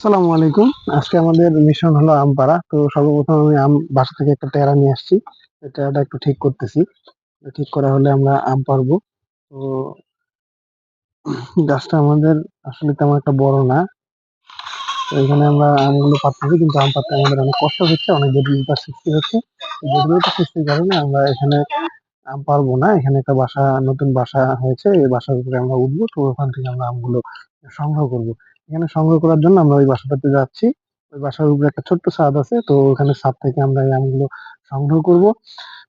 আসসালামু আলাইকুম। আজকে আমাদের মিশন হলো আম পাড়া তো সর্বপ্রথম আমি আম বাসা থেকে একটা টেরা নিয়ে আসছি। টেরাটা একটু ঠিক করতেছি। ঠিক করা হলে আমরা আম পারব তো গাছটা আমাদের আসলে তেমন একটা বড় না। এখানে আমরা আমগুলো পাচ্ছি কিন্তু আম পাড়তে আমাদের অনেক কষ্ট হচ্ছে, অনেক জটিলতার সৃষ্টি হচ্ছে। এই জটিলতার সৃষ্টির কারণে আমরা এখানে আম পারব না। এখানে একটা বাসা, নতুন বাসা হয়েছে। এই বাসার উপরে আমরা উঠবো। তো ওখান থেকে আমরা আমগুলো সংগ্রহ করব। এখানে সংগ্রহ করার জন্য আমরা ওই বাসাটাতে যাচ্ছি। ওই বাসার উপরে একটা ছোট্ট ছাদ আছে, তো ওখানে ছাদ থেকে আমরা এই আমগুলো সংগ্রহ করব।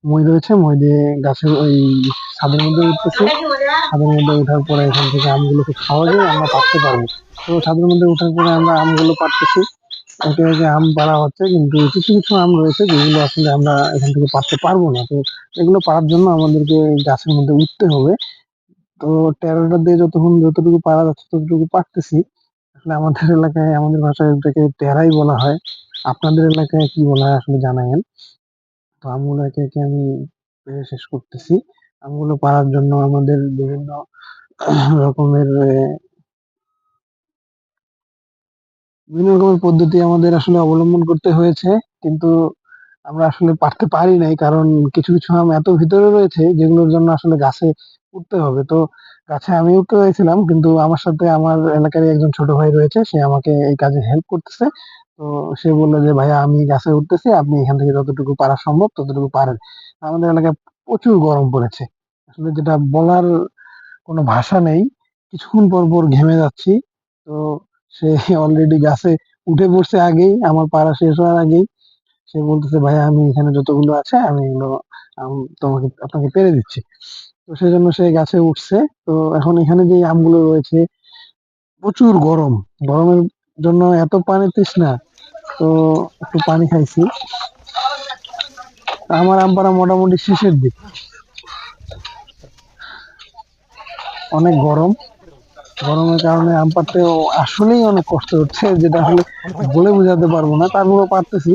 মই রয়েছে, মই দিয়ে গাছের ওই ছাদের মধ্যে উঠতেছি। ছাদের মধ্যে ওঠার পরে এখান থেকে আমগুলো খুব সহজে আমরা পারতে পারব। তো ছাদের মধ্যে ওঠার পরে আমরা আমগুলো পারতেছি। একে একে আম পাড়া হচ্ছে, কিন্তু কিছু কিছু আম রয়েছে যেগুলো আসলে আমরা এখান থেকে পারতে পারব না। তো এগুলো পারার জন্য আমাদেরকে গাছের মধ্যে উঠতে হবে। তো টেরোটা দিয়ে যতক্ষণ যতটুকু পারা যাচ্ছে ততটুকু পারতেছি আসলে আমাদের এলাকায়, আমাদের ভাষায় ওটাকে টেরাই বলা হয়। আপনাদের এলাকায় কি বলা হয় আসলে জানাবেন তো আমগুলো একে একে আমি শেষ করতেছি। আমগুলো পারার জন্য আমাদের বিভিন্ন রকমের বিভিন্ন রকমের পদ্ধতি আমাদের আসলে অবলম্বন করতে হয়েছে। কিন্তু আমরা আসলে পারতে পারি নাই, কারণ কিছু কিছু আম এত ভিতরে রয়েছে যেগুলোর জন্য আসলে গাছে উঠতে হবে। তো গাছে আমি উঠতে চাইছিলাম কিন্তু আমার সাথে আমার এলাকারই একজন ছোট ভাই রয়েছে, সে আমাকে এই কাজে হেল্প করতেছে। তো সে বলল যে, ভাইয়া, আমি গাছে উঠতেছি, আপনি এখান থেকে যতটুকু পারা সম্ভব, ততটুকু পারেন। আমাদের এলাকায় প্রচুর গরম পড়েছে। আসলে যেটা বলার কোনো ভাষা নেই, কিছুক্ষণ পর পর ঘেমে যাচ্ছি। তো সে অলরেডি গাছে উঠে পড়ছে আগেই, আমার পাড়া শেষ হওয়ার আগেই। সে বলতেছে, ভাইয়া, আমি এখানে যতগুলো আছে, আমি এগুলো তোমাকে, আপনাকে পেরে দিচ্ছি। তো সেই জন্য সে গাছে উঠছে। তো এখন এখানে যে আমগুলো রয়েছে, প্রচুর গরম। গরমের জন্য এত পানি তৃষ্ণা। তো একটু পানি খাইছি। আমার আম পাড়া মোটামুটি শেষের দিক। অনেক গরম। গরমের কারণে আম পাড়তে আসলেই অনেক কষ্ট হচ্ছে, যেটা আসলে বলে বোঝাতে পারব না। তারপরেও পারতেছি।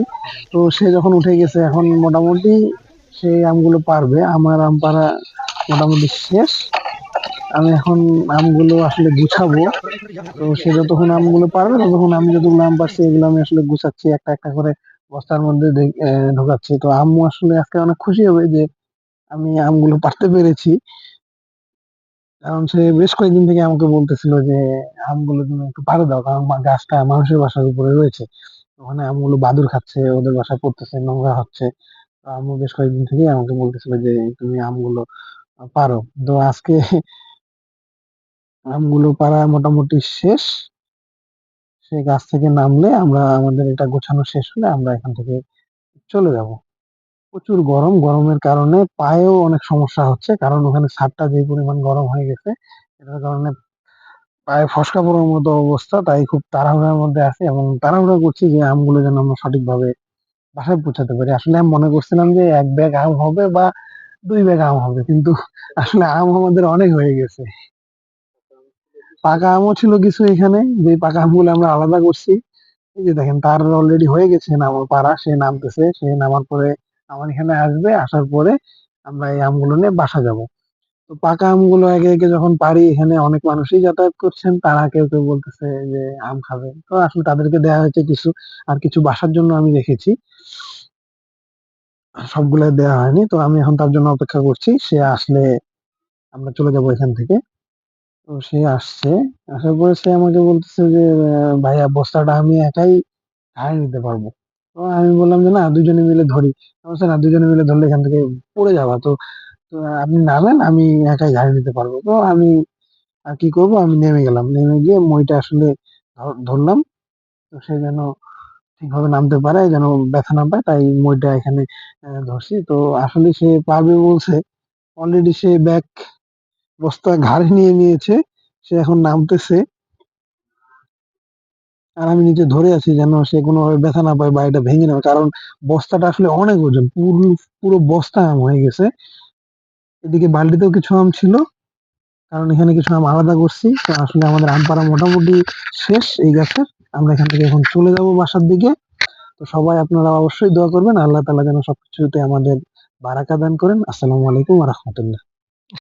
তো সে যখন উঠে গেছে, এখন মোটামুটি সেই আমগুলো পারবে। আমার আম পাড়া মোটামুটি শেষ। আমি এখন আমগুলো আসলে গুছাবো। তো সে যতক্ষণ আমগুলো পারবে, ততক্ষণ আমি যতগুলো আম পারছি, এগুলো আমি আসলে গুছাচ্ছি, একটা একটা করে বস্তার মধ্যে ঢোকাচ্ছি। তো আম্মু আসলে আজকে অনেক খুশি হবে যে আমি আমগুলো পারতে পেরেছি। কারণ সে বেশ কয়েকদিন থেকে আমাকে বলতেছিল যে, আমগুলো তুমি একটু পাড়ে দাও, কারণ গাছটা মানুষের বাসার উপরে রয়েছে। ওখানে আমগুলো বাদুড় খাচ্ছে, ওদের বাসায় পড়তেছে, নোংরা হচ্ছে। আম্মু বেশ কয়েকদিন থেকে আমাকে বলতেছিল যে, তুমি আমগুলো পারো। তো আজকে আমগুলো পাড়া মোটামুটি শেষ। সে গাছ থেকে নামলে আমরা, আমাদের এটা গোছানো শেষ হলে আমরা এখান থেকে চলে যাব। প্রচুর গরম। গরমের কারণে পায়েও অনেক সমস্যা হচ্ছে। কারণ ওখানে ছাদটা যে পরিমাণ গরম হয়ে গেছে, এটার কারণে পায়ে ফসকা পড়ার মতো অবস্থা। তাই খুব তাড়াহুড়ার মধ্যে আছি এবং তাড়াহুড়া করছি যে আমগুলো যেন আমরা সঠিকভাবে বাসায় পৌঁছাতে পারি। আসলে আমি মনে করছিলাম যে এক ব্যাগ আম হবে বা দুই ব্যাগ আম হবে, কিন্তু আসলে আম আমাদের অনেক হয়ে গেছে। পাকা আমও ছিল কিছু এখানে, যে পাকা আমগুলো আমরা আলাদা করছি। এই যে দেখেন, তার অলরেডি হয়ে গেছে নামার পাড়া, সে নামতেছে, সে নামার পরে আমার এখানে আসবে, আসার পরে আমরা এই আমগুলো নিয়ে বাসা যাব। তো পাকা আমগুলো একে একে যখন পারি, এখানে অনেক মানুষই যাতায়াত করছেন, তারা কেউ কেউ বলতেছে যে আম খাবে। তো আসলে তাদেরকে দেওয়া হয়েছে কিছু, আর কিছু বাসার জন্য আমি রেখেছি। সবগুলো দেওয়া হয়নি, তো আমি এখন তার জন্য অপেক্ষা করছি। সে আসলে আমরা চলে যাব এখান থেকে। তো সে আসছে। আসার পরে সে আমাকে বলতেছে যে ভাইয়া, বস্তাটা আমি একাই হারিয়ে নিতে পারব। তো আমি বললাম যে, না, দুজনে মিলে ধরি। না, দুজনে মিলে ধরলে এখান থেকে পড়ে যাবা। তো আপনি নামেন, আমি একাই ঝাড়ি নিতে পারব। তো আমি আর কি করব? আমি নেমে গেলাম। নেমে গিয়ে মইটা আসলে ধর- ধরলাম। তো সে যেন ঠিকভাবে নামতে পারে, যেন ব্যথা না পায়, তাই মইটা এখানে ধরছি। তো আসলে সে পারবে বলছে অলরেডি সে ব্যাগ বস্তা ঘাড়ে নিয়ে নিয়েছে, সে এখন নামতেছে। আর আমি নিচে ধরে আছি যেন সে কোনোভাবে ব্যথা না পায় বা এটা ভেঙে নেবে কারণ বস্তাটা আসলে অনেক ওজন, পুরো পুরো বস্তা আম হয়ে গেছে। এদিকে বালতিতেও কিছু আম ছিল, কারণ এখানে কিছু আম আলাদা করছি। আসলে আমাদের আম পাড়া মোটামুটি শেষ এই গাছের। আমরা এখান থেকে এখন চলে যাব বাসার দিকে। তো সবাই আপনারা অবশ্যই দোয়া করবেন, আল্লাহ তালা যেন সবকিছুতে আমাদের বারাকা দান করেন। আসসালামু আলাইকুম রহমতুল্লাহ।